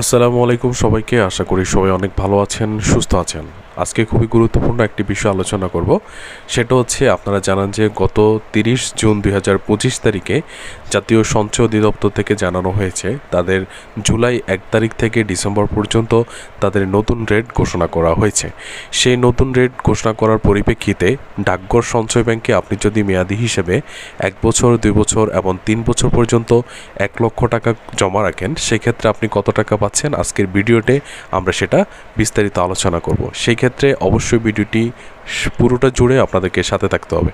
আসসালামু আলাইকুম সবাইকে। আশা করি সবাই অনেক ভালো আছেন সুস্থ আছেন। আজকে খুবই গুরুত্বপূর্ণ একটি বিষয় আলোচনা করব। সেটা হচ্ছে আপনারা জানান যে গত তিরিশ জুন দুই হাজার পঁচিশ তারিখে জাতীয় সঞ্চয় অধিদপ্তর থেকে জানানো হয়েছে, তাদের জুলাই এক তারিখ থেকে ডিসেম্বর পর্যন্ত তাদের নতুন রেট ঘোষণা করা হয়েছে। সেই নতুন রেট ঘোষণা করার পরিপ্রেক্ষিতে ডাকঘর সঞ্চয় ব্যাংকে আপনি যদি মেয়াদি হিসেবে এক বছর, দুই বছর এবং তিন বছর পর্যন্ত এক লক্ষ টাকা জমা রাখেন, সেক্ষেত্রে আপনি কত টাকা পাচ্ছেন? আজকের ভিডিওতে আমরা সেটা বিস্তারিত আলোচনা করব। সেই ক্ষেত্রে অবশ্যই ভিডিওটি পুরোটা জুড়ে আপনাদেরকে সাথে থাকতে হবে।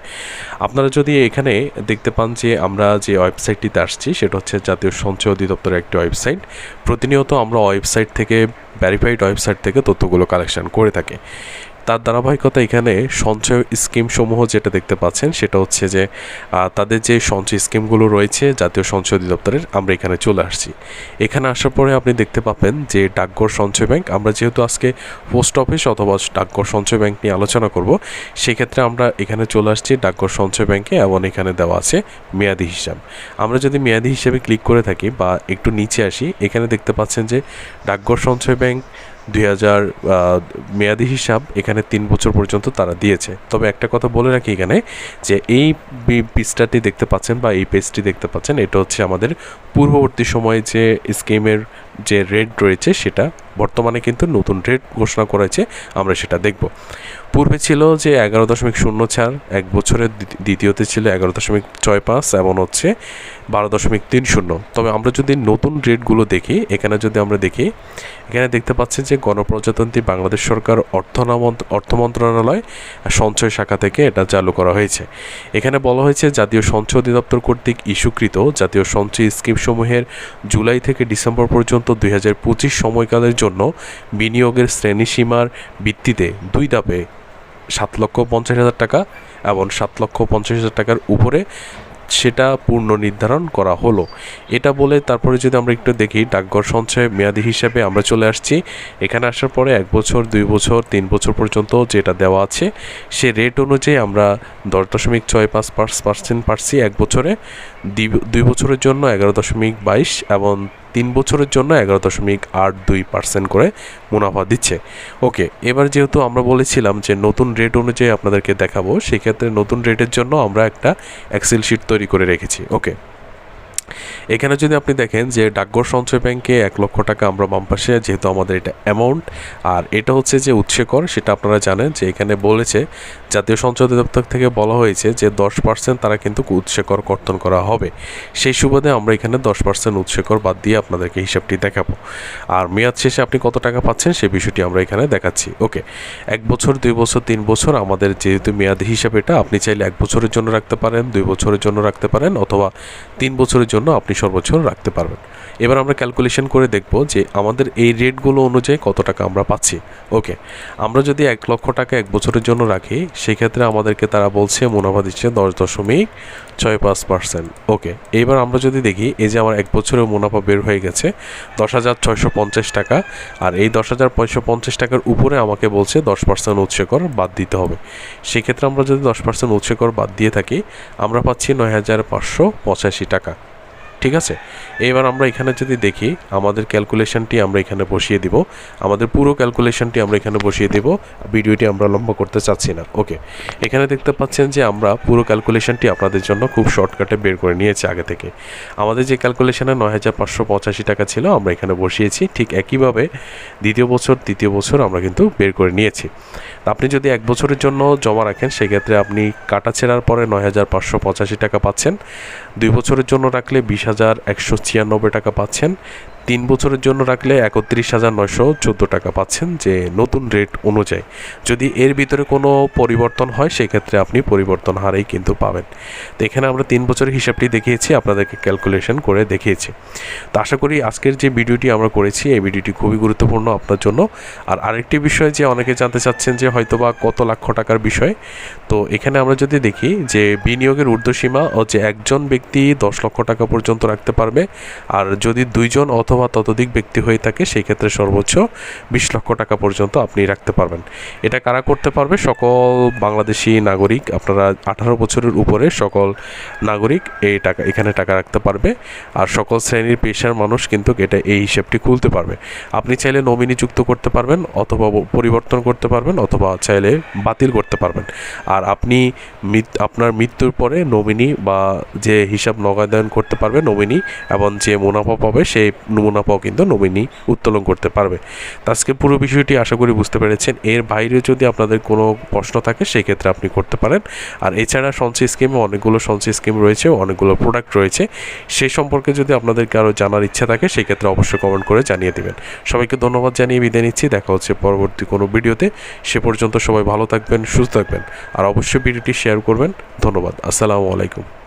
আপনারা যদি এখানে দেখতে পান যে আমরা যে ওয়েবসাইটটিতে আসছি, সেটা হচ্ছে জাতীয় সঞ্চয় অধিদপ্তরের একটি ওয়েবসাইট। প্রতিনিয়ত আমরা ওয়েবসাইট থেকে ভ্যারিফাইড ওয়েবসাইট থেকে তথ্যগুলো কালেকশন করে থাকি। তার ধারাবাহিকতা এখানে সঞ্চয় স্কিম সমূহ যেটা দেখতে পাচ্ছেন, সেটা হচ্ছে যে তাদের যে সঞ্চয় স্কিমগুলো রয়েছে, জাতীয় সঞ্চয় অধিদপ্তরের, আমরা এখানে চলে আসছি। এখানে আসার পরে আপনি দেখতে পাবেন যে ডাকঘর সঞ্চয় ব্যাংক, আমরা যেহেতু আজকে পোস্ট অফিস অথবা ডাকঘর সঞ্চয় ব্যাংক নিয়ে আলোচনা করব, সেক্ষেত্রে আমরা এখানে চলে আসছি ডাকঘর সঞ্চয় ব্যাংকে, এবং এখানে দেওয়া আছে মেয়াদি হিসাব। আমরা যদি মেয়াদি হিসেবে ক্লিক করে থাকি বা একটু নিচে আসি, এখানে দেখতে পাচ্ছেন যে ডাকঘর সঞ্চয় ব্যাংক দুই হাজার মেয়াদি হিসাব এখানে তিন বছর পর্যন্ত তারা দিয়েছে। তবে একটা কথা বলে রাখি এখানে যে এই পিসটাটি দেখতে পাচ্ছেন বা এই পেজটি দেখতে পাচ্ছেন, এটা হচ্ছে আমাদের পূর্ববর্তী সময়ে যে স্কিমের যে রেট রয়েছে সেটা বর্তমানে কিন্তু নতুন রেট ঘোষণা করেছে, আমরা সেটা দেখব। পূর্বে ছিল যে এগারো দশমিক শূন্য চার, এক বছরের দ্বিতীয়- দ্বিতীয়তে ছিল এগারো দশমিক ছয় পাঁচ এবং হচ্ছে বারো দশমিক তিন শূন্য। তবে আমরা যদি নতুন রেটগুলো দেখি, এখানে যদি আমরা দেখি, এখানে দেখতে পাচ্ছেন যে গণপ্রজাতন্ত্রী বাংলাদেশ সরকার অর্থনামন্ত অর্থ মন্ত্রণালয় সঞ্চয় শাখা থেকে এটা চালু করা হয়েছে। এখানে বলা হয়েছে জাতীয় সঞ্চয় অধিদপ্তর কর্তৃক ইস্যুকৃত জাতীয় সঞ্চয় স্কিমসমূহের জুলাই থেকে ডিসেম্বর পর্যন্ত দুই হাজার পঁচিশ সময়কালের জন্য বিনিয়োগের শ্রেণীসীমার ভিত্তিতে দুই ধাপে সাত লক্ষ পঞ্চাশ হাজার টাকা এবং সাত লক্ষ পঞ্চাশ হাজার টাকার উপরে সেটা পূর্ণ নির্ধারণ করা হলো। এটা বলে তারপরে যদি আমরা একটু দেখি, ডাকঘর সঞ্চয় মেয়াদি হিসাবে আমরা চলে আসছি। এখানে আসার পরে এক বছর, দুই বছর, তিন বছর পর্যন্ত যেটা দেওয়া আছে, সে রেট অনুযায়ী আমরা দশ দশমিক ছয় পাঁচ পার্সেন্ট পাচ্ছি এক বছরে। দুই বছরের জন্য এগারো দশমিক বাইশ এবং তিন বছরের জন্য এগারো দশমিক আট দুই পার্সেন্ট করে মুনাফা দিচ্ছে। ওকে, এবার যেহেতু আমরা বলেছিলাম যে নতুন রেট অনুযায়ী আপনাদেরকে দেখাবো, সেক্ষেত্রে নতুন রেটের জন্য আমরা একটা এক্সেল শিট তৈরি করে রেখেছি। ওকে এখানে যদি আপনি দেখেন যে ডাকঘর সঞ্চয় ব্যাংকে এক লক্ষ টাকা আমরা বাম পাশে, যেহেতু আমাদের এটা অ্যামাউন্ট আর এটা হচ্ছে যে উৎসেকর, সেটা আপনারা জানেন যে এখানে বলেছে, জাতীয় সঞ্চয় অধিদপ্তর থেকে বলা হয়েছে যে দশ পার্সেন্ট তারা কিন্তু উৎসেকর কর্তন করা হবে। সেই সুবাদে আমরা এখানে দশ পার্সেন্ট উৎসেকর বাদ দিয়ে আপনাদেরকে হিসাবটি দেখাবো। আর মেয়াদ শেষে আপনি কত টাকা পাচ্ছেন সেই বিষয়টি আমরা এখানে দেখাচ্ছি। ওকে, এক বছর, দুই বছর, তিন বছর, আমাদের যেহেতু মেয়াদ হিসাব এটা, আপনি চাইলে এক বছরের জন্য রাখতে পারেন, দুই বছরের জন্য রাখতে পারেন, অথবা তিন বছরের জন্য আপনি সর্বোচ্চ রাখতে পারবেন। এবার আমরা ক্যালকুলেশন করে দেখব যে আমাদের এই রেটগুলো অনুযায়ী কত টাকা আমরা পাচ্ছি। ওকে আমরা যদি এক লক্ষ টাকা এক বছরের জন্য রাখি, সেক্ষেত্রে আমাদেরকে তারা বলছে মুনাফা দিচ্ছে দশ দশমিক ছয় পাঁচ পার্সেন্ট ওকে এইবার আমরা যদি দেখি, এই যে আমার এক বছরের মুনাফা বের হয়ে গেছে দশ হাজার ছয়শো পঞ্চাশ টাকা, আর এই দশ হাজার পাঁচশো পঞ্চাশ টাকার উপরে আমাকে বলছে দশ পার্সেন্ট উৎসকর বাদ দিতে হবে। সেক্ষেত্রে আমরা যদি দশ পার্সেন্ট উৎসকর বাদ দিয়ে থাকি, আমরা পাচ্ছি নয় হাজার পাঁচশো পঁচাশি টাকা। ঠিক আছে? এবার আমরা এখানে যদি দেখি, আমাদের ক্যালকুলেশনটি আমরা এখানে বসিয়ে দিব। আমাদের পুরো ক্যালকুলেশনটি আমরা এখানে বসিয়ে দেব। ভিডিওটি আমরা লম্বা করতে চাচ্ছি না। ওকে। এখানে দেখতে পাচ্ছেন যে আমরা পুরো ক্যালকুলেশনটি আপনাদের জন্য খুব শর্টকাটে বের করে নিয়েছি আগে থেকে। আমাদের যে ক্যালকুলেশনে নয় হাজার পাঁচশো পঁচাশি টাকা ছিল, আমরা এখানে বসিয়েছি। ঠিক একইভাবে দ্বিতীয় বছর, তৃতীয় বছর আমরা কিন্তু বের করে নিয়েছি। আপনি যদি এক বছরের জন্য জমা রাখেন, সেক্ষেত্রে আপনি কাটা ছেঁড়ার পরে নয় হাজার পাঁচশো পঁচাশি টাকা পাচ্ছেন। দুই বছরের জন্য রাখলে বিশ হাজার একশো ছিয়ানব্বই টাকা পাচ্ছেন। তিন বছরের জন্য রাখলে একত্রিশ হাজার নয়শো চোদ্দ টাকা পাচ্ছেন যে নতুন রেট অনুযায়ী। যদি এর ভিতরে কোনো পরিবর্তন হয়, সেক্ষেত্রে আপনি পরিবর্তন হারেই কিন্তু পাবেন। তো এখানে আমরা তিন বছরের হিসাবটি দেখিয়েছি, আপনাদেরকে ক্যালকুলেশন করে দেখিয়েছি। তো আশা করি আজকের যে ভিডিওটি আমরা করেছি, এই ভিডিওটি খুবই গুরুত্বপূর্ণ আপনার জন্য। আর আরেকটি বিষয় যে অনেকে জানতে চাচ্ছেন যে হয়তোবা কত লক্ষ টাকার বিষয়, তো এখানে আমরা যদি দেখি যে বিনিয়োগের ঊর্ধ্বসীমা ও যে একজন ব্যক্তি দশ লক্ষ টাকা পর্যন্ত রাখতে পারবে। আর যদি দুইজন অথবা অথবা ততোধিক ব্যক্তি হয়ে থাকে, সেই ক্ষেত্রে সর্বোচ্চ বিশ লক্ষ টাকা পর্যন্ত আপনি রাখতে পারবেন। এটা কারা করতে পারবে? সকল বাংলাদেশি নাগরিক, আপনারা আঠারো বছরের উপরে সকল নাগরিক এই টাকা, এখানে টাকা রাখতে পারবে। আর সকল শ্রেণির পেশার মানুষ কিন্তু এটা এই হিসেবটি খুলতে পারবে। আপনি চাইলে নমিনি যুক্ত করতে পারবেন অথবা পরিবর্তন করতে পারবেন অথবা চাইলে বাতিল করতে পারবেন। আর আপনি আপনার মৃত্যুর পরে নমিনি বা যে হিসাব নগদায়ন করতে পারবে, নমিনি এবং যে মুনাফা পাবে, সেই মুনাফাও কিন্তু নমিনি উত্তোলন করতে পারবে। তো আজকে পুরো বিষয়টি আশা করি বুঝতে পেরেছেন। এর বাইরে যদি আপনাদের কোনো প্রশ্ন থাকে সেই ক্ষেত্রে আপনি করতে পারেন। আর এছাড়া সঞ্চয় স্কিমে অনেকগুলো সঞ্চয় স্কিম রয়েছে, অনেকগুলো প্রোডাক্ট রয়েছে। সেই সম্পর্কে যদি আপনাদেরকে আরও জানার ইচ্ছা থাকে সেই ক্ষেত্রে অবশ্যই কমেন্ট করে জানিয়ে দেবেন। সবাইকে ধন্যবাদ জানিয়ে বিদায় নিচ্ছি। দেখা হচ্ছে পরবর্তী কোনো ভিডিওতে। সে পর্যন্ত সবাই ভালো থাকবেন, সুস্থ থাকবেন। আর অবশ্যই ভিডিওটি শেয়ার করবেন। ধন্যবাদ। আসসালামু আলাইকুম।